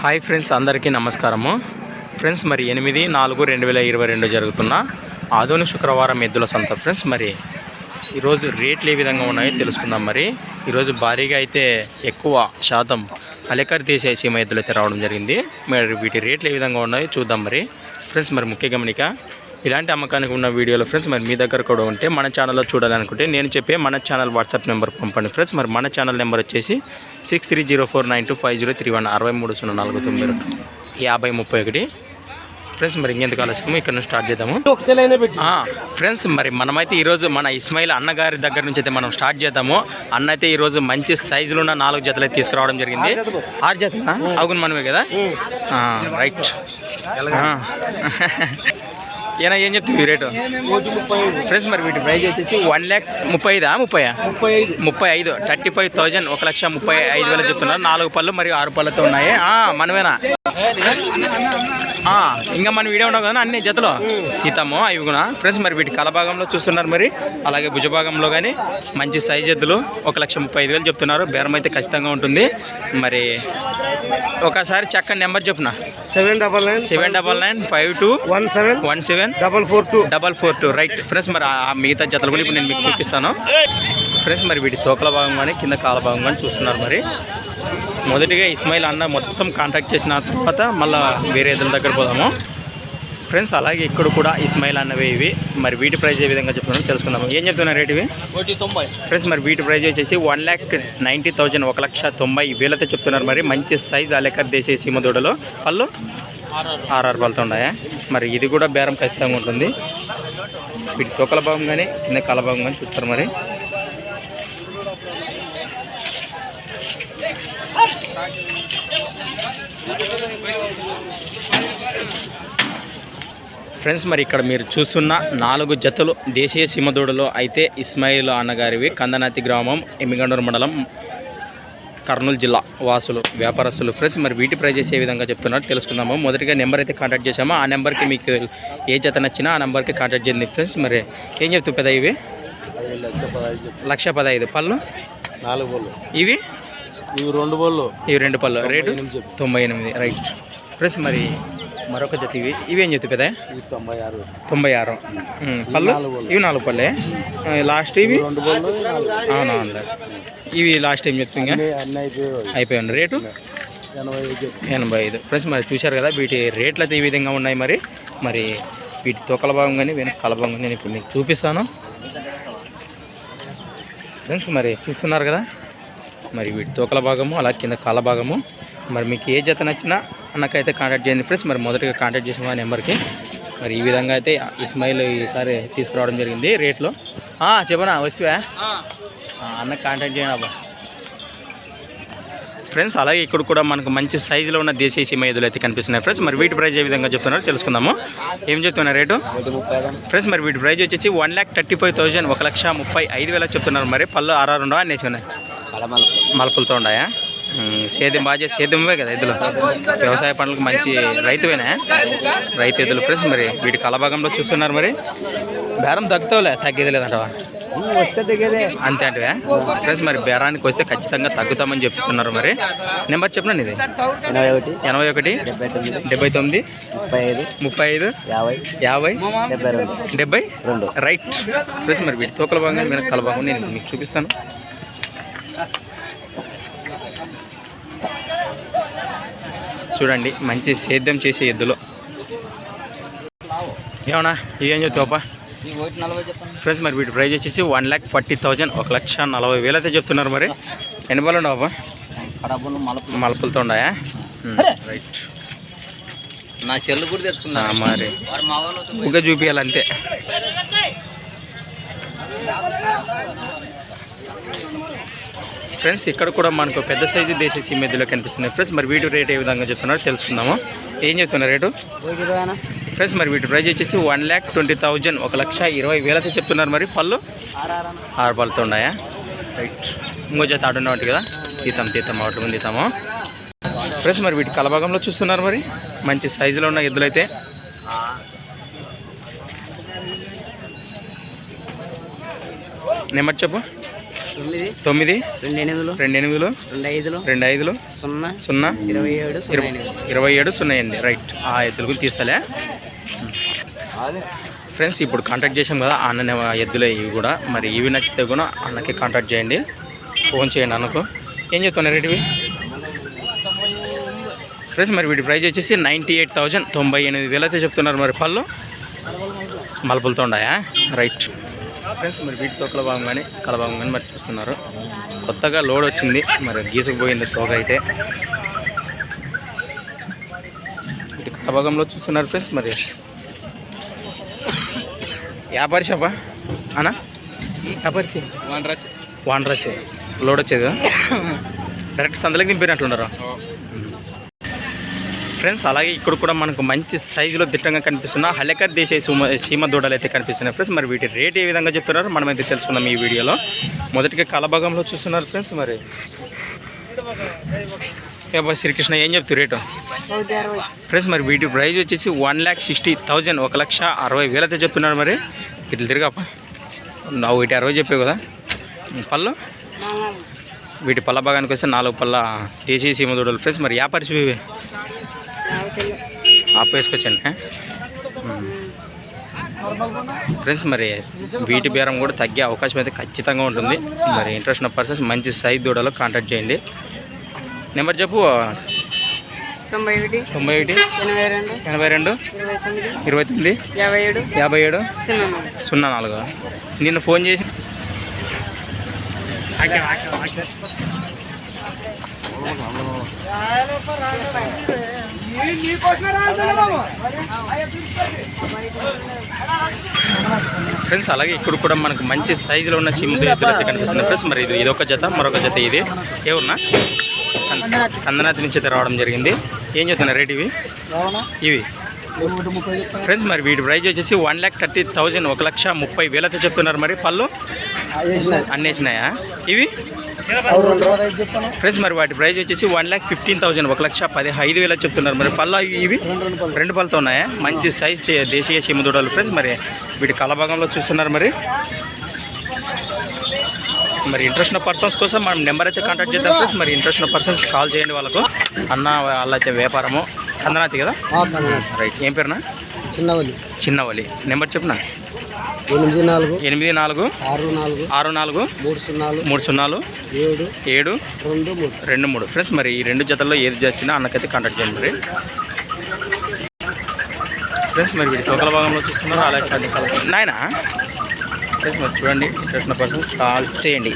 Hi friends అందరికీ నమస్కారము. Friends మరి ఎనిమిది నాలుగు రెండు వేల ఇరవై రెండు జరుగుతున్న ఆధునిక శుక్రవారం ఎద్దుల సంత ఫ్రెండ్స్ మరి ఈరోజు రేట్లు ఏ విధంగా ఉన్నాయో తెలుసుకుందాం మరి. ఈరోజు భారీగా అయితే ఎక్కువ శాతం అలెకర్ తీసే సీమ ఎద్దులు అయితే రావడం జరిగింది. మరి వీటి రేట్లు ఏ విధంగా ఉన్నాయో చూద్దాం మరి. ఫ్రెండ్స్ మరి ముఖ్య గమనిక ఇలాంటి అమ్మకానికి ఉన్న వీడియోలు ఫ్రెండ్స్ మరి మీ దగ్గర కూడా ఉంటే మన ఛానల్లో చూడాలనుకుంటే నేను చెప్పే మన ఛానల్ వాట్సాప్ నెంబర్ పంపండి ఫ్రెండ్స్. మరి మన ఛానల్ నెంబర్ వచ్చేసి six three zero four nine two five zero three one అరవై మూడు సున్నా నాలుగు తొమ్మిది రెండు. యాభై ముప్పై ఒకటి. ఫ్రెండ్స్ మరి ఇంకెందుకు ఆలస్యము? ఇక్కడ నుంచి స్టార్ట్ చేద్దాము. ఫ్రెండ్స్ మరి మనమైతే ఈరోజు మన ఇస్మాయిల్ అన్నగారి దగ్గర నుంచి అయితే మనం స్టార్ట్ చేద్దాము. అన్న అయితే ఈరోజు మంచి సైజులో ఉన్న నాలుగు జతలు అయితే తీసుకురావడం జరిగింది. ఆరు జతలు. అవును మనమే కదా? రైట్. ఏనా ఏం చెప్తుంది రేటు? ఫ్రెండ్స్ మరి వీటి ప్రైస్ వచ్చేసి వన్ ల్యాక్ ముప్పై ఐదా ముప్పై ముప్పై ఐదు థర్టీ ఫైవ్ థౌజండ్ ఒక లక్ష ముప్పై ఐదు వేలు చెప్తున్నారు. నాలుగు పళ్ళు మరియు ఆరు పళ్ళతో ఉన్నాయి. ఆ, మనమేనా? ఇంకా మన వీడియో ఉండవు కదా అన్ని జతలు. తీతాము అవి కూడా ఫ్రెండ్స్ మరి వీటి కలభాగంలో చూస్తున్నారు మరి. అలాగే భుజభాగంలో కానీ మంచి సైజ్ ఎద్దులు ఒక లక్ష ముప్పై ఐదు వేలు చెప్తున్నారు. బేరం అయితే ఖచ్చితంగా ఉంటుంది. మరి ఒకసారి చక్కని నెంబర్ చెప్పున? Seven double nine seven double nine five two one seven one seven double four two double four two. Right friends మరి ఆ మిగతా జతలు కూడా ఇప్పుడు నేను మీకు చూపిస్తాను. ఫ్రెండ్స్ మరి వీటి తోకల భాగం కానీ కింద కాల భాగం కానీ చూస్తున్నారు మరి. మొదటిగా ఇస్మాయిల్ అన్న మొత్తం కాంటాక్ట్ చేసిన తర్వాత మళ్ళీ వేరే ఎదుల దగ్గర పోదాము. ఫ్రెండ్స్ అలాగే ఇక్కడ కూడా ఇస్మాయిల్ అన్నవే ఇవి. మరి వీటి ప్రైస్ ఏ విధంగా చెప్తున్నారో తెలుసుకుందాము. ఏం చెప్తున్నారు రేట్ ఇవి? ఫ్రెండ్స్ మరి వీటి ప్రైస్ వచ్చేసి వన్ ల్యాక్ నైంటీ థౌజండ్ ఒక లక్ష తొంభై వేలతో చెప్తున్నారు మరి. మంచి సైజ్ అలెకర్ దేశీ సీమ దూడలో. పళ్ళు? ఆర్ఆర్. పళ్ళతో ఉన్నాయా? మరి ఇది కూడా బేరం ఖచ్చితంగా ఉంటుంది. వీటి తొక్కల భాగం కానీ కింద కల భాగం కానీ చూస్తారు మరి. ఫ్రెండ్స్ మరి ఇక్కడ మీరు చూస్తున్న నాలుగు జతలు దేశీయ సీమదూడలో అయితే ఇస్మాయిల్ అన్నగారివి కందనాతి గ్రామం ఎమ్మిగండూరు మండలం కర్నూలు జిల్లా వాసులు వ్యాపారస్తులు. ఫ్రెండ్స్ మరి వీటి ప్రైజెస్ ఏ విధంగా చెప్తున్నారు తెలుసుకుందాము. మొదటిగా నెంబర్ అయితే కాంటాక్ట్ చేసాము ఆ నెంబర్కి మీకు ఏ జత నచ్చినా ఆ నెంబర్కి కాంటాక్ట్ చేయండి ఫ్రెండ్స్. మరి ఏం చెప్తూ పెద్ద ఇవి? లక్ష పదహైదు పళ్ళు? నాలుగు ఇవి? ఇవి రెండు బోళ్ళు. ఇవి రెండు పళ్ళు రేటు. తొంభై ఎనిమిది. రైట్. ఫ్రెండ్స్ మరి మరొక జత ఇవి. ఇవి ఏం చెప్తూ పెద్ద ఇవి తొంభై ఆరు. తొంభై ఆరు. పళ్ళు? పళ్ళు. ఇవి నాలుగు పళ్ళే? లాస్ట్ ఇవి. అవునవునులే ఇవి లాస్ట్ ఏం చెప్తుంది అయిపోయింది రేటు? ఎనభై ఐదు చెప్పు. ఎనభై ఐదు. ఫ్రెండ్స్ మరి చూశారు కదా వీటి రేట్లు అయితే ఈ విధంగా ఉన్నాయి మరి. మరి వీటి తొక్కల భాగం కానీ వెనక కల భాగం కానీ ఇప్పుడు మీకు చూపిస్తాను. ఫ్రెండ్స్ మరి చూస్తున్నారు కదా? మరి వీటి తోకల భాగము అలా కింద కాల భాగము. మరి మీకు ఏ జత నచ్చినా నాకైతే కాంటాక్ట్ చేయండి ఫ్రెండ్స్ మరి మొదటిగా కాంటాక్ట్ చేసిన నెంబర్కి. మరి ఈ విధంగా అయితే ఇస్మాయిల్ ఈసారి తీసుకురావడం జరిగింది రేట్లో. చెప్పనా వస్తువా? అన్న కాంటాక్ట్ చేయండి అబ్బా. ఫ్రెండ్స్ అలాగే ఇక్కడ కూడా మనకు మంచి సైజులో ఉన్న దేశీయ సీమ ఎదులు అయితే కనిపిస్తున్నాయి ఫ్రెండ్స్ మరి వీటి ప్రైస్ ఏ విధంగా చెప్తున్నారో తెలుసుకుందాము. ఏం చెప్తున్నారు రేటు. ఫ్రెండ్స్ మరి వీటి ప్రైస్ వచ్చేసి one lakh thirty five thousand ఒక లక్ష ముప్పై ఐదు వేలకు చెప్తున్నారు. మరి పళ్ళు ఆర్ఆర్ ఉండవా అనేసి ఉన్నాయి. మలుపులతో ఉన్నాయా? సేద్యం బాగా చేసి సేద్యమే కదా ఎద్దులు. వ్యవసాయ పనులకు మంచి రైతువేనా? రైతు ఎద్దులు ఫ్రెండ్స్ మరి. వీటి కలభాగంలో చూస్తున్నారు మరి. బేరం తగ్గుతావులే తగ్గేది లేదంటవా? అంతే అంటే ఫ్రెండ్స్ మరి బేరానికి వస్తే ఖచ్చితంగా తగ్గుతామని చెప్తున్నారు మరి. నెంబర్ చెప్పండి ఇది ఎనభై ఒకటి ఎనభై ఒకటి డెబ్బై తొమ్మిది ముప్పై ఐదు ముప్పై ఐదు యాభై యాభై డెబ్బై రెండు. రైట్. ఫ్రెండ్స్ మరి వీటి తోకల భాగం వెనక నేను మీకు చూపిస్తాను. చూడండి మంచి సేద్యం చేసే ఎద్దులు. ఏమన్నా? ఏం చెప్తావా ఫ్రెండ్స్ మరి వీటి ప్రైస్ వచ్చేసి వన్ ల్యాక్ ఫార్టీ థౌజండ్ ఒక లక్ష నలభై వేలు అయితే చెప్తున్నారు మరి. ఎన్ని బాలు ఉండవా మలుపులతో ఉన్నాయా? రైట్ నా చెల్లు కూడా తెచ్చుకున్నా. మరి. బుగ్గ చూపించాలంతే ఫ్రెండ్స్ ఇక్కడ కూడా మనకు పెద్ద సైజు దేశీ మధ్యలో కనిపిస్తున్నాయి ఫ్రెండ్స్ మరి వీటి రేట్ ఏ విధంగా చెప్తున్నారు తెలుసుకుందాము. ఏం చెప్తున్నారు రేటు? ఫ్రెండ్స్ మరి వీటి ప్రైజ్ వచ్చేసి వన్ ల్యాక్ ట్వంటీ థౌజండ్ ఒక లక్ష ఇరవై వేలతో చెప్తున్నారు మరి. పళ్ళు? ఆరు పళ్ళతో ఉన్నాయా? రైట్. ఇంకో చేత ఆడున్న కదా? తీతాం తీతాం ఒకటి ముందు తీతాము ఫ్రెండ్స్ మరి వీటి కలభాగంలో చూస్తున్నారు మరి. మంచి సైజులో ఉన్న ఎద్దులైతే నెంబర్ చెప్పు. తొమ్మిది. తొమ్మిది. రెండు ఎనిమిదిలు రెండు ఎనిమిదిలు రెండు ఐదులు రెండు ఐదులు సున్నా. సున్నా. ఇరవై ఏడు సున్నా ఇరవై ఏడు సున్నా ఎనిమిది. రైట్. ఆ ఎద్దులు కూడా తీసాలే ఫ్రెండ్స్ ఇప్పుడు కాంటాక్ట్ చేసాం కదా అన్న ఎద్దులే ఇవి కూడా. మరి ఇవి నచ్చితే కూడా అన్నకి కాంటాక్ట్ చేయండి. ఫోన్ చేయండి అన్నకు. ఏం చెప్తున్నారు ఇవి? ఫ్రెండ్స్ మరి వీటి ప్రైస్ వచ్చేసి నైంటీ ఎయిట్ థౌజండ్ తొంభై ఎనిమిది వేలు అయితే చెప్తున్నారు మరి పళ్ళు. మలుపులతో ఉన్నాయా రైట్. ఫ్రెండ్స్ మరి వీటి తోకల భాగం కానీ కల భాగం కానీ మరి చూస్తున్నారు. కొత్తగా లోడ్ వచ్చింది. మరి గీసుకుపోయింది తోక అయితే. ఇటు కల భాగంలో చూస్తున్నారు ఫ్రెండ్స్ మరి. వ్యాపారి షాపా? అనా? వ్యాపారి వన్ రస్ వాన్ రసే లోడ్ వచ్చేది? డైరెక్ట్ సందలకి దింపినట్లున్నారు ఫ్రెండ్స్ అలాగే ఇక్కడ కూడా మనకు మంచి సైజులో దిట్టంగా కనిపిస్తున్న హలెకర్ దేశీయ సీమ సీమ దూడలు అయితే కనిపిస్తున్నాయి ఫ్రెండ్స్. మరి వీటి రేట్ ఏ విధంగా చెప్తున్నారు? మనమైతే తెలుసుకుందాం ఈ వీడియోలో. మొదటిగా కలభాగంలో చూస్తున్నారు ఫ్రెండ్స్ మరి. శ్రీకృష్ణ ఏం చెప్తారు రేటు? ఫ్రెండ్స్ మరి వీటి ప్రైస్ వచ్చేసి వన్ ల్యాక్ సిక్స్టీ థౌజండ్ ఒక లక్ష అరవై వేలు అయితే చెప్తున్నారు మరి. ఇట్లా తిరగప్ప నా వీటి అరవై చెప్పావు కదా. పళ్ళు? వీటి పళ్ళ భాగానికి వస్తే నాలుగు పళ్ళ దేశీయ సీమ దూడలు. ఫ్రెండ్స్ మరి వ్యాపారి ఆపు వేసుకొచ్చండి ఫ్రెండ్స్ మరి వీటి బేరం కూడా తగ్గే అవకాశం అయితే ఖచ్చితంగా ఉంటుంది. మరి ఇంట్రెస్ట్ ఉన్న పర్సన్స్ మంచి సైజ్ దూడలో కాంటాక్ట్ చేయండి. నెంబర్ చెప్పు. తొంభై ఒకటి తొంభై ఒకటి ఎనభై రెండు ఎనభై రెండు ఇరవై తొమ్మిది యాభై ఏడు యాభై ఏడు సున్నా సున్నా నాలుగు నిన్ను ఫోన్ చేసి ఫ్రెండ్స్ అలాగే ఇక్కడ కూడా మనకు మంచి సైజులో ఉన్న సిమ్ములు ఎద్దులు అయితే కనిపిస్తున్నాయి. ఫ్రెండ్స్ మరి ఇది ఇదొక జత మరొక జత ఇది. ఏమున్నా అందనాథ్ నుంచి అయితే రావడం జరిగింది. ఏం చెప్తున్నారు రేట్ ఇవి? ఇవి. ఫ్రెండ్స్ మరి వీటి ప్రైజ్ వచ్చేసి వన్ ల్యాక్ థర్టీ థౌజండ్ ఒక లక్ష ముప్పై వేలతో చెప్తున్నారు మరి పళ్ళు. అన్నేసినాయా? ఇవి? ఫ్రెండ్స్ మరి వాటి ప్రైస్ వచ్చేసి వన్ ల్యాక్ ఫిఫ్టీన్ థౌసండ్ ఒక లక్ష పదిహైదు వేలు చెప్తున్నారు. మరి పళ్ళు అవి ఇవి? రెండు పళ్ళతో ఉన్నాయా? మంచి సైజ్ దేశీయ సీమ దూడలు ఫ్రెండ్స్ మరి వీటి కలభాగంలో చూస్తున్నారు మరి. మరి ఇంట్రెస్ట్ ఉన్న పర్సన్స్ కోసం మనం నెంబర్ అయితే కాంటాక్ట్ చేద్దాం ఫ్రెండ్స్. మరి ఇంట్రెస్ట్ ఉన్న పర్సన్స్ కాల్ చేయండి వాళ్ళకు. అన్న వాళ్ళైతే వ్యాపారము. కందనాతి కదా? రైట్ ఏం పేరునా? చిన్నవల్లి. చిన్నవల్లి. నెంబర్ చెప్పునా? ఎనిమిది నాలుగు. ఎనిమిది నాలుగు. ఆరు నాలుగు. ఆరు నాలుగు. మూడు సున్నాలు. మూడు సున్నాలు. ఏడు. ఏడు. రెండు మూడు. రెండు మూడు. ఫ్రెండ్స్ మరి ఈ రెండు జతల్లో ఏది వచ్చినా అన్నకైతే కాంటాక్ట్ చేయండి మరి. ఫ్రెండ్స్ మరి వీడి తోకల భాగంలో చూస్తున్నారు? అలాగే నాయనా? ఫ్రెండ్స్ మరి చూడండి. ఇంట్రెస్ట్ పర్సన్స్ కాల్ చేయండి.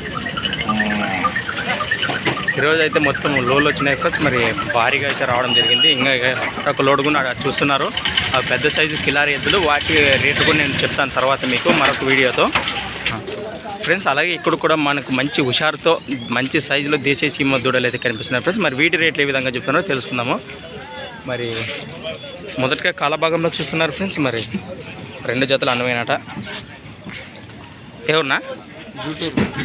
ఈరోజు అయితే మొత్తం లోడ్లు వచ్చినాయి ఫ్రెండ్స్. మరి భారీగా అయితే రావడం జరిగింది. ఇంకా ఒక లోడ్ కూడా అక్కడ చూస్తున్నారు. ఆ పెద్ద సైజు కిలారీ ఎద్దులు. వాటి రేటు కూడా నేను చెప్తాను తర్వాత మీకు మరొక వీడియోతో. ఫ్రెండ్స్ అలాగే ఇక్కడ కూడా మనకు మంచి హుషారుతో మంచి సైజులో దేశీయ సీమ దూడలు అయితే కనిపిస్తున్నాయి ఫ్రెండ్స్. మరి వీటి రేట్లు ఏ విధంగా చెప్తున్నారో తెలుసుకుందాము. మరి మొదటగా కాలభాగంలో చూస్తున్నారు ఫ్రెండ్స్. మరి రెండు జతలు అందమైనట ఎవరున్నా?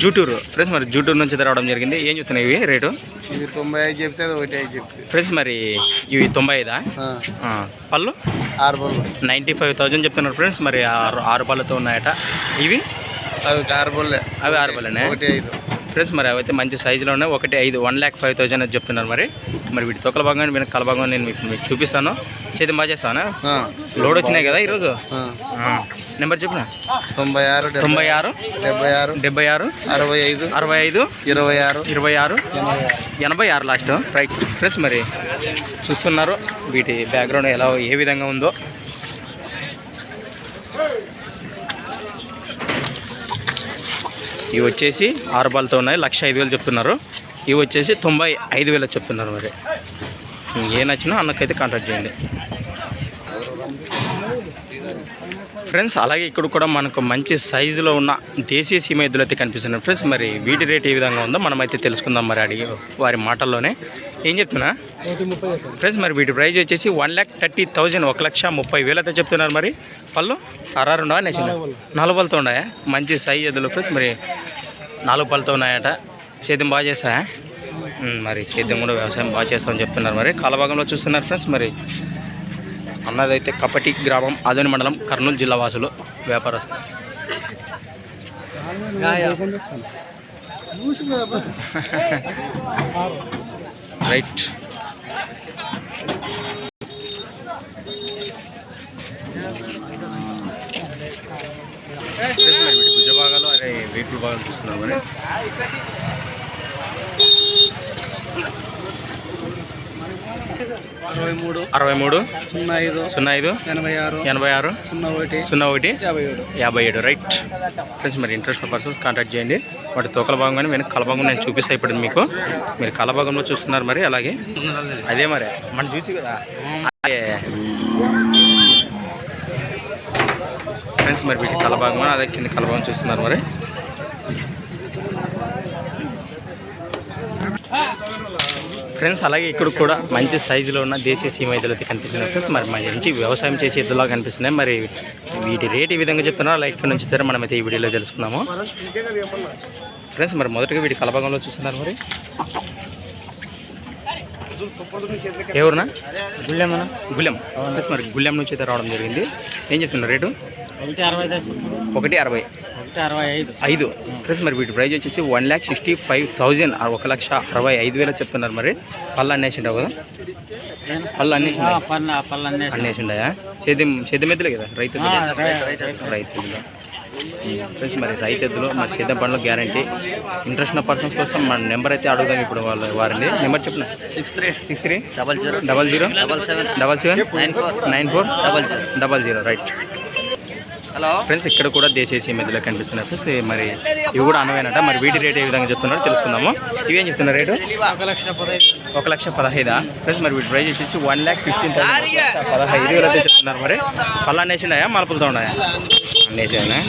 జూటూరు. ఫ్రెండ్స్ మరి జూటూరు నుంచి రావడం జరిగింది. ఏం చెప్తున్నాయి ఇవి? రేటు? ఇది తొంభై ఐదు చెప్తే ఒకటి ఐదు చెప్తే. ఫ్రెండ్స్ మరి ఇవి తొంభై ఐదా? పళ్ళు? ఆరు బళ్ళు నైంటీ ఫైవ్ థౌజండ్ చెప్తున్నారు ఫ్రెండ్స్ మరి ఆరు ఆరు పళ్ళతో ఉన్నాయట. ఇవి? అవి ఆరు బళ్ళే అవి ఆరు పళ్ళనే? ఒకటి ఐదు. ఫ్రెండ్స్ మరి అవైతే మంచి సైజులో ఉన్నాయి. ఒకటి ఐదు వన్ ల్యాక్ ఫైవ్ థౌజండ్ అని చెప్తున్నారు మరి. మరి వీటి తొక్కల భాగం వెనక కల భాగం నేను మీకు మీకు చూపిస్తాను. చేతి బాగా చేస్తాను లోడ్ వచ్చినాయి కదా ఈరోజు? నెంబర్ చెప్పిన తొంభై ఆరు తొంభై ఆరు డెబ్బై ఆరు డెబ్బై ఆరు అరవై ఐదు అరవై ఐదు ఇరవై ఆరు ఇరవై ఆరు ఎనభై ఆరు. లాస్ట్ రైట్ ఫ్రెండ్స్ మరి చూస్తున్నారు. వీటి బ్యాక్గ్రౌండ్ ఎలా ఏ విధంగా ఉందో. ఇవి వచ్చేసి ఆరు బాల్తో ఉన్నాయి. లక్ష ఐదు వేలు చెప్తున్నారు. ఇవి వచ్చేసి తొంభై ఐదు వేలు చెప్తున్నారు మరి. ఏ నచ్చినా అన్నకైతే కాంటాక్ట్ చేయండి. ఫ్రెండ్స్ అలాగే ఇక్కడ కూడా మనకు మంచి సైజులో ఉన్న దేశీయ సీమ ఎద్దులు అయితే కనిపిస్తున్నాయి ఫ్రెండ్స్. మరి వీటి రేట్ ఏ విధంగా ఉందో మనమైతే తెలుసుకుందాం మరి అడిగి వారి మాటల్లోనే. ఏం చెప్తున్నా? ఫ్రెండ్స్ మరి వీటి ప్రైస్ వచ్చేసి వన్ ల్యాక్ థర్టీ థౌజండ్ ఒక లక్ష ముప్పై వేలు అయితే చెప్తున్నారు మరి. పళ్ళు? అరారు ఉండవా నేసిన నాలుగు పళ్ళతో ఉన్నాయా? మంచి సైజ్ ఎద్దులు ఫ్రెండ్స్ మరి నాలుగు పళ్ళతో ఉన్నాయట. సేద్యం బాగా చేస్తాయా మరి సేద్యం కూడా వ్యవసాయం బాగా చేస్తామని చెప్తున్నారు మరి. కాలభాగంలో చూస్తున్నారు ఫ్రెండ్స్ మరి అన్నదైతే కపటి గ్రామం ఆదోని మండలం కర్నూలు జిల్లా వాసులు వ్యాపారస్తులు రైట్ భుజ భాగాలు అదే వెహికల్ భాగాలు చూస్తున్నారు అరవై మూడు అరవై మూడు సున్నా ఐదు సున్నా ఐదు ఎనభై ఆరు ఎనభై ఆరు సున్నా ఒకటి సున్నా ఒకటి యాభై ఏడు. యాభై ఏడు. రైట్ ఫ్రెండ్స్ మరి ఇంట్రెస్ట్ పర్సన్స్ కాంటాక్ట్ చేయండి. వాటి తోకల భాగం కానీ వెనక కలభాగం నేను చూపిస్తా ఇప్పుడు మీకు. మీరు కలభాగంలో చూస్తున్నారు మరి అలాగే. అదే మరి మనం చూసి కదా. ఫ్రెండ్స్ మరి వీటి కలభాగం అదే కింద కలభాగం చూస్తున్నారు మరి. ఫ్రెండ్స్ అలాగే ఇక్కడ కూడా మంచి సైజులో ఉన్న దేశీయ సీమ ఎద్దులు అయితే కనిపిస్తున్నాయి ఫ్రెండ్స్. మరి మంచి వ్యవసాయం చేసే ఎద్దులా కనిపిస్తున్నాయి. మరి వీటి రేట్ ఈ విధంగా చెప్తున్నారో? అలా ఇక్కడ నుంచి మనం అయితే ఈ వీడియోలో తెలుసుకున్నాము ఫ్రెండ్స్ మరి మొదటగా వీటి కలభాగంలో చూస్తున్నారు మరి. ఎవరునా? గుళ్ళెమనా గుళ్ళెం మరి గుళ్ళెం నుంచి అయితే రావడం జరిగింది. ఏం చెప్తున్నారు రేటు? ఒకటి అరవై. ఒకటి అరవై ఐదు. ఐదు. ఫ్రెండ్స్ మరి వీటి ప్రైస్ వచ్చేసి one lakh sixty five thousand ఒక లక్ష అరవై ఐదు వేలు చెప్తున్నారు మరి. పళ్ళు అన్నేసింటావు కదా? పళ్ళు అన్నేసి అన్నేసిండాయా సేద్యం సేద్యం ఎద్దులే కదా రైతు రైతు ఫ్రెండ్స్ మరి రైతు ఎద్దులు మరి సేద్యం పనులు గ్యారంటీ. ఇంట్రెస్ట్ ఉన్న పర్సన్స్ కోసం మన నెంబర్ అయితే అడుగుదాం ఇప్పుడు వాళ్ళ వారిని. నెంబర్ చెప్పిన? Six three. Six three? Double zero. Double zero? Double seven. Double seven? Nine four. Nine four? Double zero. Double zero right. Friends ఇక్కడ కూడా దేశీయ మధ్యలో కనిపిస్తున్నాయి ఫ్రెండ్స్ మరి ఇవి కూడా అనువేనట మరి వీటి రేట్ ఏ విధంగా చెప్తున్నారో తెలుసుకుందాము. ఇవి ఏం చెప్తున్నారు రేటు? ఒక లక్ష పదహైదు. ఒక లక్ష పదహైదా? ఫ్రెండ్స్ మరి వీటి ప్రైస్ వచ్చేసి వన్ ల్యాక్ ఫిఫ్టీన్ థౌసండ్. పదహైదు వేలు అయితే చెప్తున్నారు మరి. పళ్ళు ఉన్నాయా? మలపులతో ఉన్నాయా? ఉన్నాయా?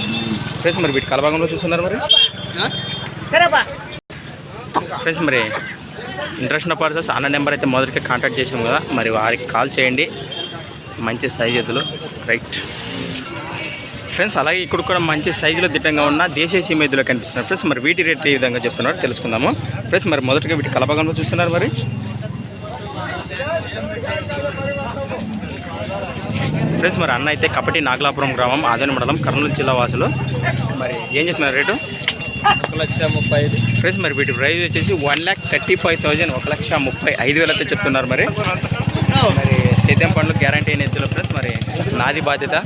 ఫ్రెండ్స్ మరి వీటి కలభాగంలో చూస్తున్నారు మరి. ఫ్రెండ్స్ మరి ఇంట్రెస్ట్ ఉన్న పర్సన్స్ అన్న నెంబర్ అయితే మొదటిగా కాంటాక్ట్ చేసాం కదా. మరి వారికి కాల్ చేయండి. మంచి సైజ్ ఎద్దులు. రైట్. ఫ్రెండ్స్ అలాగే ఇక్కడ కూడా మంచి సైజులో దిట్టంగా ఉన్న దేశీయ సీమ ఎద్దులు కనిపిస్తున్నారు ఫ్రెండ్స్ మరి వీటి రేట్ ఏ విధంగా చెప్తున్నారు తెలుసుకుందాము. ఫ్రెండ్స్ మరి మొదటగా వీటి కలభాగంలో చూస్తున్నారు మరి. ఫ్రెండ్స్ మరి అన్న అయితే కపటి నాగలాపురం గ్రామం ఆదోని మండలం కర్నూలు జిల్లా వాసులు. మరి ఏం చెప్తున్నారు రేటు? ఒక లక్ష ముప్పై ఐదు. ఫ్రెండ్స్ మరి వీటి ప్రైస్ వచ్చేసి one lakh thirty five thousand ఒక లక్ష ముప్పై ఐదు వేలు అయితే చెప్తున్నారు మరి. మరి సేద్యం పండ్లు గ్యారంటీ అయిన ఎద్దులు ఫ్రెండ్స్ మరి నాది బాధ్యత.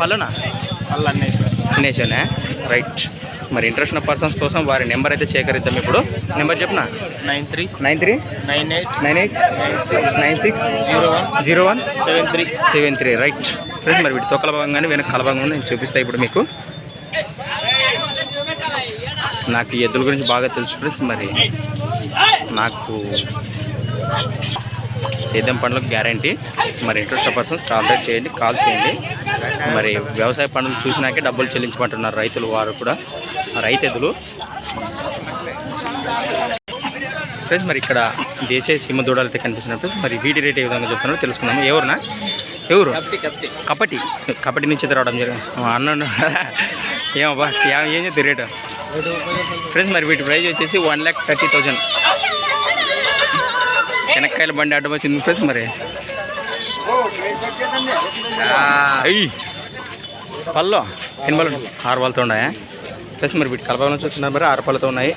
పళ్ళునా పళ్ళు అన్నీ నేషనే రైట్. మరి ఇంట్రెస్ట్ ఉన్న పర్సన్స్ కోసం వారి నెంబర్ అయితే సేకరిద్దాం ఇప్పుడు. నెంబర్ చెప్పనా? Nine three. Nine three? Nine eight. Nine eight? Nine six. Zero one. Zero one? Seven three. Seven three right. Friends మరి వీటి తొక్కల భాగం కానీ వెనక కలభాగం నేను చూపిస్తాను ఇప్పుడు మీకు. నాకు ఎద్దుల గురించి బాగా తెలుసు ఫ్రెండ్స్ మరి నాకు సేద్యం పనులకు గ్యారంటీ. మరి ఇంట్రెస్ట్ పర్సన్స్ కాంటాక్ట్ చేయండి కాల్ చేయండి. మరి వ్యవసాయ పనులు చూసినాకే డబ్బులు చెల్లించమంటున్నారు రైతులు వారు కూడా. రైతు ఫ్రెండ్స్ మరి ఇక్కడ దేశీయ సీమ దూడలు అయితే కనిపిస్తున్నాయి ఫ్రెండ్స్. మరి వీటి రేట్ ఏ విధంగా చెప్తున్నారో తెలుసుకుందాము. ఎవరునా ఎవరు కపటి. కపటి నుంచి రావడం జరిగింది. అన్న ఏమబ్బా ఏం- చెప్తే రేటు? ఫ్రెండ్స్ మరి వీటి ప్రైజ్ వచ్చేసి వన్ ల్యాక్ థర్టీ థౌజండ్. శనక్కాయల బండి అడ్డం వచ్చింది ఫ్రెండ్స్ మరి. పళ్ళు. ఎన్ని పళ్ళు ఆరు పళ్ళతో ఉన్నాయా? ఫ్రెండ్స్ మరి వీటి కలపాలను చూస్తున్నారు మరి? ఆరు పళ్ళతో ఉన్నాయి.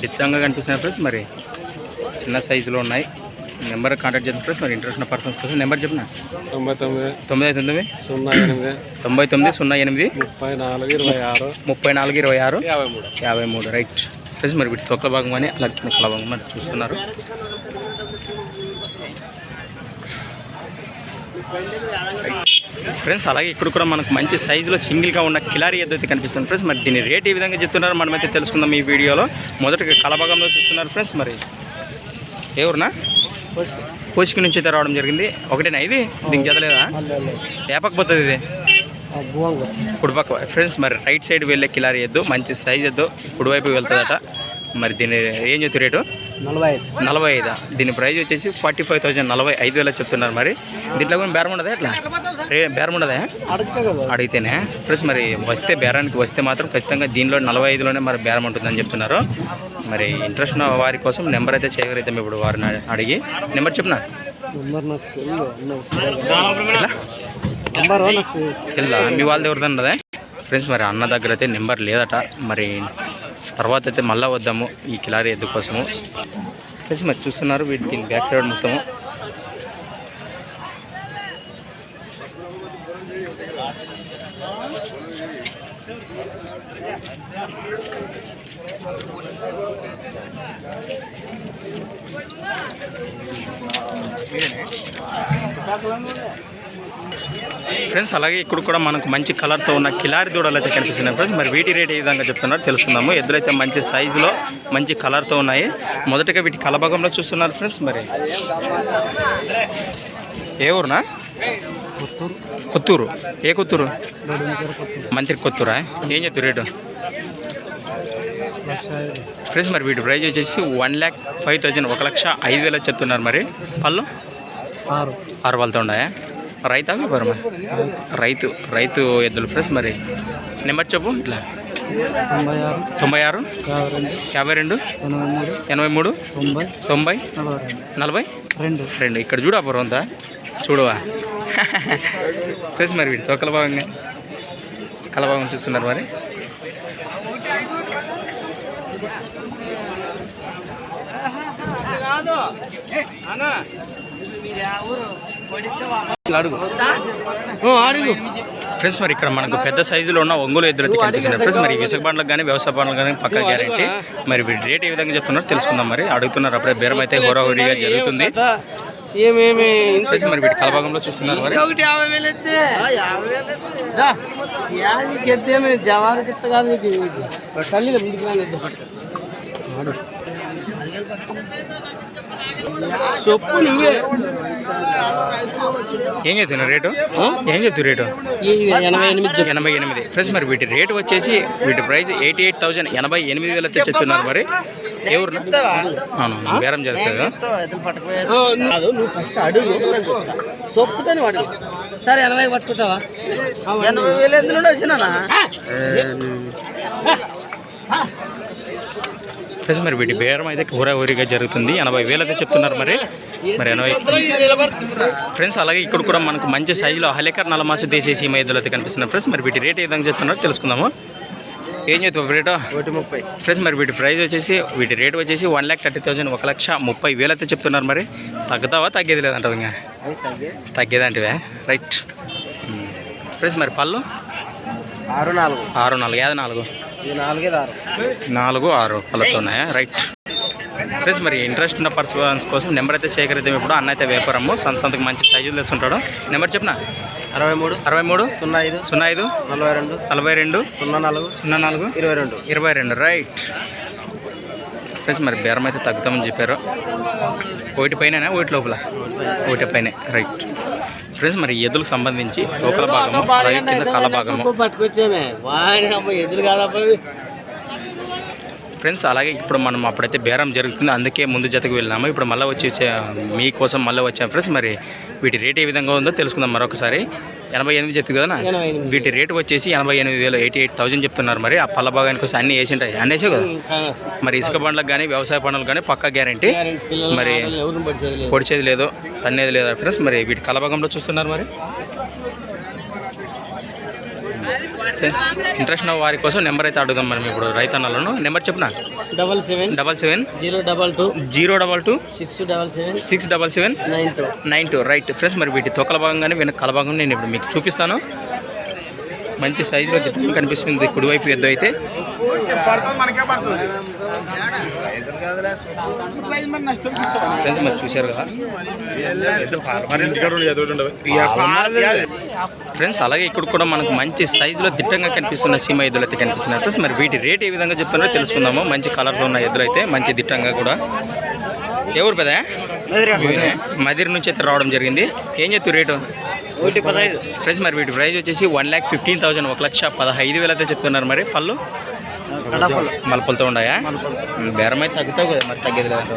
డిత్తంగా కనిపిస్తున్నాయి ఫ్రెండ్స్ మరి. చిన్న సైజులో ఉన్నాయి. నెంబర్ కాంటాక్ట్ చేద్దాం ఫ్రెండ్స్ మరి. ఇంట్రెస్ట్ ఉన్న పర్సన్స్ కోసం నెంబర్ చెప్పిన? తొంభై తొమ్మిది. తొమ్మిది ఐదు తొమ్మిది? సున్నా ఎనిమిది. తొంభై తొమ్మిది సున్నా ఎనిమిది? ముప్పై నాలుగు ఇరవై ఆరు. ముప్పై నాలుగు ఇరవై ఆరు? యాభై మూడు. యాభై మూడు. రైట్. ఫ్రెండ్స్ మరి వీటి తొక్క భాగం అని అలాగే కింద భాగం మరి చూస్తున్నారు. ఫ్రెండ్స్ అలాగే ఇక్కడ కూడా మనకు మంచి సైజులో సింగిల్గా ఉన్న కిలారీ ఎద్దు అయితే కనిపిస్తుంది. ఫ్రెండ్స్ మరి దీని రేట్ ఏ విధంగా చెప్తున్నారో మనమైతే తెలుసుకుందాం ఈ వీడియోలో. మొదటగా కలభాగంలో చూస్తున్నారు ఫ్రెండ్స్ మరి ఎవరునా? కోసిక నుంచి అయితే రావడం జరిగింది. ఒకటేనా ఇది? దీనికి చదవలేదా ఏ పక్క పోతుంది ఇది. కుడిపక్క ఫ్రెండ్స్ మరి రైట్ సైడ్ వెళ్ళే కిలారీ ఎద్దు మంచి సైజ్ ఎద్దు కుడివైపు వెళ్తుందట. మరి దీని ఏం చెప్తారు రేటు? నలభై ఐదు. నలభై ఐదా? దీని ప్రైస్ వచ్చేసి ఫార్టీ ఫైవ్ థౌసండ్ నలభై ఐదు వేలు చెప్తున్నారు మరి. దీంట్లో కూడా బేరం ఉండదా ఎట్లా? బేరం ఉండదా? అడిగితేనే. ఫ్రెండ్స్ మరి వస్తే బేరానికి వస్తే మాత్రం ఖచ్చితంగా దీనిలో నలభై ఐదులోనే మరి బేరం ఉంటుందని చెప్తున్నారు. మరి ఇంట్రెస్ట్ ఉన్న వారి కోసం నెంబర్ అయితే చేయగలుగుతాం ఇప్పుడు వారిని అడిగి నెంబర్ చెప్పిన? ఎట్లా? తెలుదా? మీ వాళ్ళ దగ్గర ఉన్నదా ఫ్రెండ్స్ మరి అన్న దగ్గర అయితే నెంబర్ లేదట. మరి తర్వాత అయితే మళ్ళీ వద్దాము ఈ కిలారీ ఎద్దు కోసము. ఫ్రెండ్స్ మరి చూస్తున్నారు వీటి దీని బ్యాక్ సైడ్ మొత్తము. ఫ్రెండ్స్ అలాగే ఇక్కడ కూడా మనకు మంచి కలర్తో ఉన్న కిలారి దూడలు అయితే కనిపిస్తున్నాయి ఫ్రెండ్స్ మరి వీటి రేట్ ఏ విధంగా చెప్తున్నారు తెలుసుకుందాము. ఎద్దులైతే మంచి సైజులో మంచి కలర్తో ఉన్నాయి. మొదటగా వీటి కలభాగంలో చూస్తున్నారు ఫ్రెండ్స్ మరి. ఏ ఊరునా? కొత్తూరు. ఏ కొత్తూరు? మంత్రి కొత్తూరా? ఏం చెప్తారు రేటు? ఫ్రెండ్స్ మరి వీటి ప్రైజ్ వచ్చేసి వన్ ల్యాక్ ఫైవ్ థౌజండ్ ఒక లక్ష ఐదు వేలు చెప్తున్నారు మరి. పళ్ళు? ఆరు. ఆరు వాళ్ళతో ఉన్నాయా? రైతా వ్యాపారమా? రైతు రైతు ఎద్దులు ఫ్రెండ్స్ మరి నెంబర్ చెప్పు ఇట్లా. తొంభై ఆరు. యాభై రెండు. ఎనభై మూడు. తొంభై. తొంభై? నలభై నలభై? రెండు. రెండు. ఇక్కడ చూడు అప్పుడు అంతా. చూడవా. ఫ్రెండ్స్ మరి వీటి తొక్కల భాగంగా. కల భాగం చూస్తున్నారు మరి. అడుగు అడుగు ఫ్రెండ్స్ మరి ఇక్కడ మనకు పెద్ద సైజులో ఉన్న ఒంగోలు ఎద్దులు అయితే కనిపిస్తున్నాయి. ఫ్రెండ్స్ మరి ఇసుక బండ్లకు కానీ వ్యవసాయ బండ్లకు కానీ పక్కా గ్యారంటీ మరి వీటి రేట్ ఏ విధంగా చెప్తున్నారో తెలుసుకుందాం మరి. అడుగుతున్నారు అప్పుడే బేరం అయితే హోరాహోరీగా జరుగుతుంది. ఏమేమి ఫ్రెండ్స్ మరి వీటి కలభాగంలో చూస్తున్నారు మరి. ఒకటి యాభై వేలు ఎత్తే. యాభై వేలు ఎత్తే. నీకు ఎత్తేమి జవానికి ఎత్త కాదు నీకు. తల్లి ముందుకు రానిద్దు సొప్పు నువ్వే ఏం రేటు ఏం చెప్తున్నారు రేటు ఎనభై ఎనిమిది ఎనభై ఎనిమిది ఫ్రెండ్స్ మరి వీటి రేటు వచ్చేసి వీటి ప్రైస్ ఎయిటీ ఎయిట్ థౌసండ్ ఎనభై ఎనిమిది వేలు అయితే చెప్తున్నారు మరి ఊరు అవును బేరం కాదు నువ్వు ఫస్ట్ అడుగు. సొప్పుతోని వాడు సరే ఎనభై పట్టుకుంటావా? ఎనభై వేలు ఎందులో వచ్చినా ఫ్రెండ్స్ మరి వీటి బేరం అయితే ఊరిగా జరుగుతుంది. ఎనభై వేలు అయితే చెప్తున్నారు మరి. మరి ఎనభై ఫ్రెండ్స్ అలాగే ఇక్కడ కూడా మనకు మంచి సైజులో హలేకర్ నలమాసు దేశీయ సీమ ఎద్దులు అయితే కనిపిస్తున్నారు ఫ్రెండ్స్ మరి వీటి రేట్ ఏ విధంగా చెప్తున్నారు తెలుసుకుందాము. ఏం చెప్తావు రేటు? ఒకటి ముప్పై. ఫ్రెండ్స్ మరి వీటి ప్రైస్ వచ్చేసి వీటి రేట్ వచ్చేసి వన్ ల్యాక్ థర్టీ థౌసండ్ ఒక లక్ష ముప్పై వేలు అయితే చెప్తున్నారు మరి. తగ్గుతావా తగ్గేది లేదంటావు ఇంకా? తగ్గేదంటివే? రైట్. ఫ్రెండ్స్ మరి పళ్ళు? ఆరు నాలుగు. ఆరు నాలుగు యాద నాలుగు. నాలుగే ఆరు. నాలుగు ఆరు పళ్ళతో ఉన్నాయా? రైట్. ఫ్రెండ్స్ మరి ఇంట్రెస్ట్ ఉన్న పర్సన్స్ కోసం నెంబర్ అయితే సేకరిద్దాం ఇప్పుడు. అన్న అయితే వ్యాపారము సంత సంతకు మంచి సైజులు తెస్తుంటాడు నెంబర్ చెప్పిన? అరవై మూడు. అరవై మూడు సున్నా ఐదు. సున్నా ఐదు నలభై రెండు. నలభై రెండు సున్నా నాలుగు. సున్నా నాలుగు ఇరవై రెండు. ఇరవై రెండు. రైట్. ఫ్రెండ్స్ మరి బేరం అయితే తగ్గుతామని చెప్పారు. ఒకటి పైన ఒకటి లోపల? ఒకటి పైన. రైట్. ఫ్రెండ్స్ మరి ఎద్దులకు సంబంధించి తోకల భాగము అలాగే కింద కాళ్ళ భాగము. పట్టుకొచ్చామే. ఎదురు కాదపోయి ఫ్రెండ్స్ అలాగే ఇప్పుడు మనం అప్పుడైతే బేరం జరుగుతుంది అందుకే ముందు జతకు వెళ్ళాము. ఇప్పుడు మళ్ళీ వచ్చి మీకోసం మళ్ళీ వచ్చాం ఫ్రెండ్స్. మరి వీటి రేట్ ఏ విధంగా ఉందో తెలుసుకుందాం మరొకసారి. ఎనభై ఎనిమిది చెప్తుంది కదా. వీటి రేట్ వచ్చేసి ఎనభై ఎనిమిది వేలు ఎయిటీ ఎయిట్ థౌసండ్ చెప్తున్నారు మరి. ఆ పళ్ళ భాగానికి వచ్చి అన్నీ వేసి ఉంటాయి. అన్నీ వేసావు కదా? మరి ఇసుక బండ్లకు కానీ వ్యవసాయ పనులకు కానీ పక్కా గ్యారంటీ. మరి ఎవరిని పడిచేది లేదు. పొడిచేది లేదు తన్నేది లేదు ఫ్రెండ్స్? మరి వీటి కలభాగంలో చూస్తున్నారు మరి. ఫ్రెండ్స్ ఇంట్రెస్ట్ ఉన్న వారి కోసం నెంబర్ అయితే అడుగుదాం మరి ఇప్పుడు రైతన్నలను. నెంబర్ చెప్పిన? Double seven double seven zero double two zero double two six double seven six double seven nine two nine two right friends మరి వీటి తొక్కల భాగంగానే వెనక కల భాగం నేను ఇప్పుడు మీకు చూపిస్తాను. మంచి సైజులో దిట్టం కనిపిస్తుంది. కుడివైపు ఎద్దు అయితే. ఫ్రెండ్స్ మరి చూశారు కదా? ఫ్రెండ్స్ అలాగే ఇక్కడ కూడా మనకు మంచి సైజులో దిట్టంగా కనిపిస్తున్న సీమ ఎద్దులు అయితే కనిపిస్తున్నాయి ఫ్రెండ్స్ మరి వీటి రేట్ ఏ విధంగా చెప్తున్నారో తెలుసుకుందాము. మంచి కలర్లో ఉన్న ఎద్దులు అయితే మంచి దిట్టంగా కూడా ఎవరు పెద్ద? మదిరి నుంచి అయితే రావడం జరిగింది. ఏం చెప్తారు రేటు? ఒకటి పదహైదు. ఫ్రెండ్స్ మరి వీటి ప్రైస్ వచ్చేసి వన్ ల్యాక్ ఫిఫ్టీన్ థౌసండ్ ఒక లక్ష పదహైదు వేలు అయితే చెప్తున్నారు మరి. పళ్ళు? మలపలతో ఉన్నాయా? బేరం అయితే తగ్గుతావు కదా మరి తగ్గేది లేదు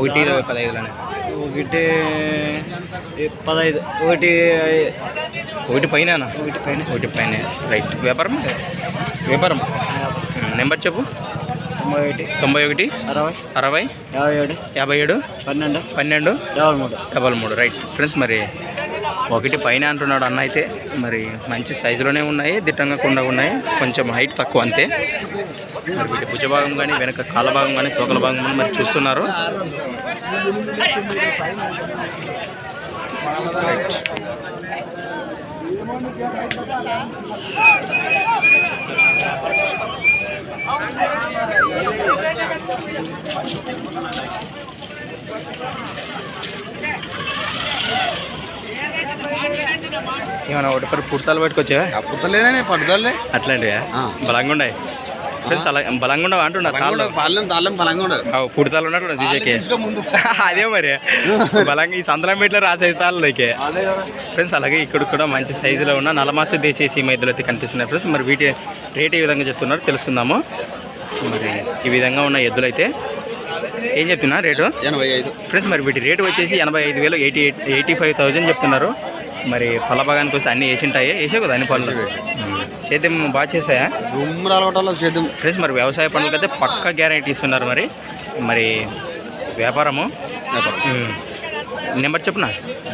ఒకటి ఇరవై పదహైదులోనే ఒకటి పదహైదు. ఒకటి ఒకటి పైన ఒకటి పైన. ఒకటి పైన. రైట్. వ్యాపారం. వ్యాపారం నెంబర్ చెప్పు. తొంభై ఒకటి. తొంభై ఒకటి అరవై. అరవై యాభై ఏడు. యాభై ఏడు పన్నెండు. పన్నెండు యాభై మూడు. డబల్ మూడు. రైట్. ఫ్రెండ్స్ మరి ఒకటి పైన అంటున్నాడు అన్న అయితే మరి మంచి సైజులోనే ఉన్నాయి దిట్టంగా కూడా ఉన్నాయి కొంచెం హైట్ తక్కువ అంతే. మరి వీటి భుజ భాగం కానీ వెనక కాళ్ళ భాగం కానీ తోకల భాగం కానీ మరి చూస్తున్నారు. ఏమైనా ఒకటి పుడతాలు పెట్టుకొచ్చా పుట్టలేనే పట్టుదలే అట్లాంటివా? బలంగా ఉన్నాయి ఫ్రెండ్స్ అలా బలంగా ఉండవు అంటున్నా తాళ్ళు పాలెం తాళం బలంగా ఉండదు పుడతాలు ఉన్నట్టు చూసేకే ముందు. అదే మరి. బలంగా ఈ సంతలం పెట్లో రాసే తాళ్ళు కదా. ఫ్రెండ్స్ అలాగే ఇక్కడ కూడా మంచి సైజులో ఉన్న నలమాసు దేశీయ సీమ అయితే కనిపిస్తున్నాయి ఫ్రెండ్స్ మరి వీటి రేట్ ఏ విధంగా చెప్తున్నారు తెలుసుకుందాము. మరి ఈ విధంగా ఉన్న ఎద్దులు అయితే ఏం చెప్తున్నా రేటు? ఎనభై ఐదు. ఫ్రెండ్స్ మరి వీటి రేటు వచ్చేసి ఎనభై ఐదు వేలు eighty eight eighty five thousand చెప్తున్నారు. మరి పళ్ళ భాగానికి వస్తే అన్నీ వేసి ఉంటాయి వేసావు కదా అన్ని పళ్ళు? సేద్యం బాగా చేసాయా? కొట్టాలి సేద్యం ఫ్రెండ్స్ మరి వ్యవసాయ పనులకి అయితే పక్క గ్యారంటీ ఇస్తున్నారు మరి. మరి వ్యాపారము. నెంబర్ చెప్పున?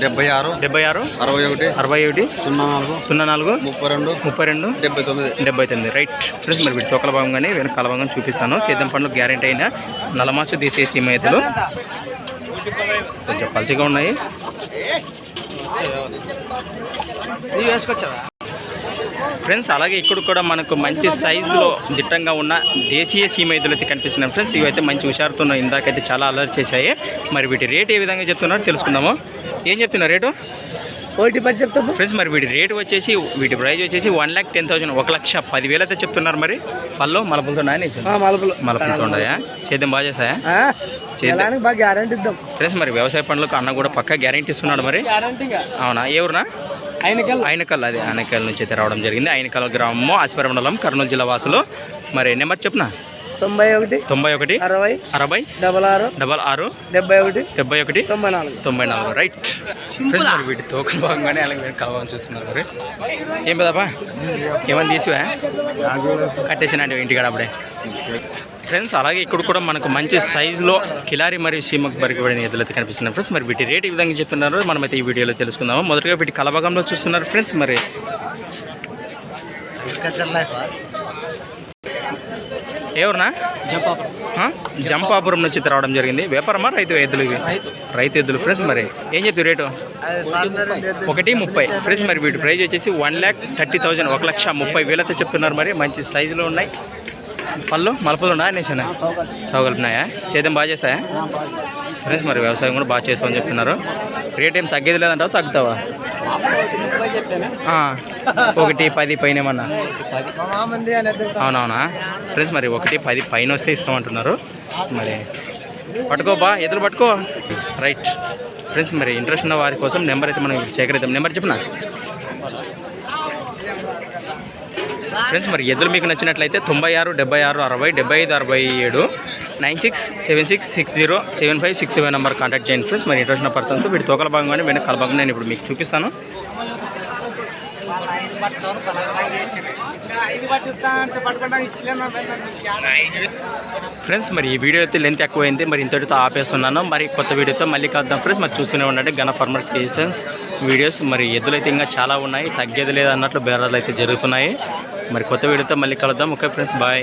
డెబ్బై ఆరు డెబ్బై ఆరు అరవై ఒకటి అరవై ఒకటి సున్నా నాలుగు సున్నా నాలుగు ముప్పై రెండు ముప్పై రెండు డెబ్బై తొమ్మిది. డెబ్బై తొమ్మిది. రైట్ ఫ్రెండ్స్ మరి వీటి తొక్కల భాగం కానీ వెనక కల భాగం చూపిస్తాను. సేద్యం పండ్లు గ్యారెంటీ అయిన నలమాసు తీసే సీమైతులు కొంచెం పలుచగా ఉన్నాయి. నువ్వు వేసుకొచ్చావా? ఫ్రెండ్స్ అలాగే ఇక్కడ కూడా మనకు మంచి సైజులో దిట్టంగా ఉన్న దేశీయ సీమైతులు అయితే కనిపిస్తున్నాయి ఫ్రెండ్స్. ఇవి అయితే మంచి హుషారుతున్నాయి ఇందాకైతే చాలా అలర్ట్ చేశాయి. మరి వీటి రేట్ ఏ విధంగా చెప్తున్నారో తెలుసుకుందాము. ఏం చెప్తున్నారు రేటు? ఒకటి పది చెప్తాము ఫ్రెండ్స్ మరి వీటి రేట్ వచ్చేసి వీటి ప్రైస్ వచ్చేసి వన్ ల్యాక్ టెన్ థౌసండ్ ఒక లక్ష పదివేలు అయితే చెప్తున్నారు మరి. పళ్ళు మలపులతో మలుపులు. మలపులతో ఉన్నాయా? సేద్యం బాగా చేసాయా. ఎలానికి బాగా గ్యారంటీ ఇద్దాం. ఫ్రెండ్స్ మరి వ్యవసాయ పనులకు అన్న కూడా పక్కా గ్యారెంటీ ఇస్తున్నాడు మరి. అవునా? ఏ ఊరునా? ఆయనకెళ్ళి ఆయనకల్ అది ఆయనకల్ నుంచి అయితే రావడం జరిగింది. ఆయనకల్ గ్రామము ఆసిపర మండలం కర్నూలు జిల్లా వాసులు. మరి నెంబర్ చెప్పున? తొంభై ఒకటి తొంభై ఒకటి అరవై అరవై డబల్ ఆరు డబల్ ఆరు డెబ్బై ఒకటి డెబ్బై ఒకటి తొంభై నాలుగు. తొంభై నాలుగు. రైట్ ఫ్రెండ్స్ మరి వీటి తోకలు భాగంగానే అలాగే మీరు కలవాలని చూస్తున్నారు మరి. ఏం పెదపా ఏమని తీసివా? కట్టేసిన అంటే ఇంటికాడ అప్పుడే. ఫ్రెండ్స్ అలాగే ఇక్కడ కూడా మనకు మంచి సైజులో కిలారి మరియు సీమకు బరికబడిన ఎద్దులు అయితే కనిపిస్తున్నాయి. ఫ్రెండ్స్ మరి వీటి రేట్ ఈ విధంగా చెప్తున్నారు? మనమైతే ఈ వీడియోలో తెలుసుకుందాము? మొదటగా వీటి కలభాగంలో చూస్తున్నారు. ఫ్రెండ్స్ మరి ఎవరునా? జంపాపురం. నుంచి రావడం జరిగింది. వ్యాపారమా? రైతు ఎద్దులు ఇవి? రైతు. ఎద్దులు. ఫ్రెండ్స్ మరి ఏం చెప్తారు రేటు? ఒకటి ముప్పై. ఫ్రెండ్స్ మరి వీటి ప్రైస్ వచ్చేసి వన్ ల్యాక్ థర్టీ థౌజండ్. ఒక లక్ష ముప్పై వేలతో చెప్తున్నారు మరి. మంచి సైజులో ఉన్నాయి. పళ్ళు? మలపలు ఉన్నాయా? నేసిన సౌగలుపున్నాయా సేద్యం బాగా చేసాయా ఫ్రెండ్స్ మరి వ్యవసాయం కూడా బాగా చేస్తామని చెప్తున్నారు. రేట్ ఏం తగ్గేది లేదంటావా? తగ్గుతావా? ఒకటి పది పైన ఏమన్నా? అవునవునా? ఫ్రెండ్స్ మరి ఒకటి పది పైన వస్తే ఇస్తామంటున్నారు. మరి పట్టుకో బా ఎదురు పట్టుకో. రైట్. ఫ్రెండ్స్ మరి ఇంట్రెస్ట్ ఉన్న వారి కోసం నెంబర్ అయితే మనం సేకరిద్దాం. నెంబర్ చెప్పనా? ఫ్రెండ్స్ మరి ఎద్దులు మీకు నచ్చినట్లయితే తొంభై ఆరు డెబ్బై ఆరు అరవై డెబ్బై ఐదు అరవై ఏడు nine six seven six six zero seven five six seven number contact చేయండి ఫ్రెండ్స్. మరి ఇంట్రెస్ట్ ఉన్న పర్సన్స్ వీటి తోకల భాగం కానీ వెనక కల భాగం నేను ఇప్పుడు మీకు చూపిస్తాను. ఫ్రెండ్స్ మరి ఈ వీడియో అయితే లెంత్ ఎక్కువైంది. మరి ఇంతటితో ఆపేస్తున్నాను. మరి కొత్త వీడియోతో మళ్ళీ కలుద్దాం ఫ్రెండ్స్. మరి చూస్తూనే ఉండండి. గన ఫార్మర్ క్రియేషన్స్ వీడియోస్ మరి ఎద్దులు అయితే ఇంకా చాలా ఉన్నాయి. తగ్గేది లేదన్నట్లు బేరాలు అయితే జరుగుతున్నాయి. మరి కొత్త వీడియోతో మళ్ళీ కలుద్దాం. Okay friends bye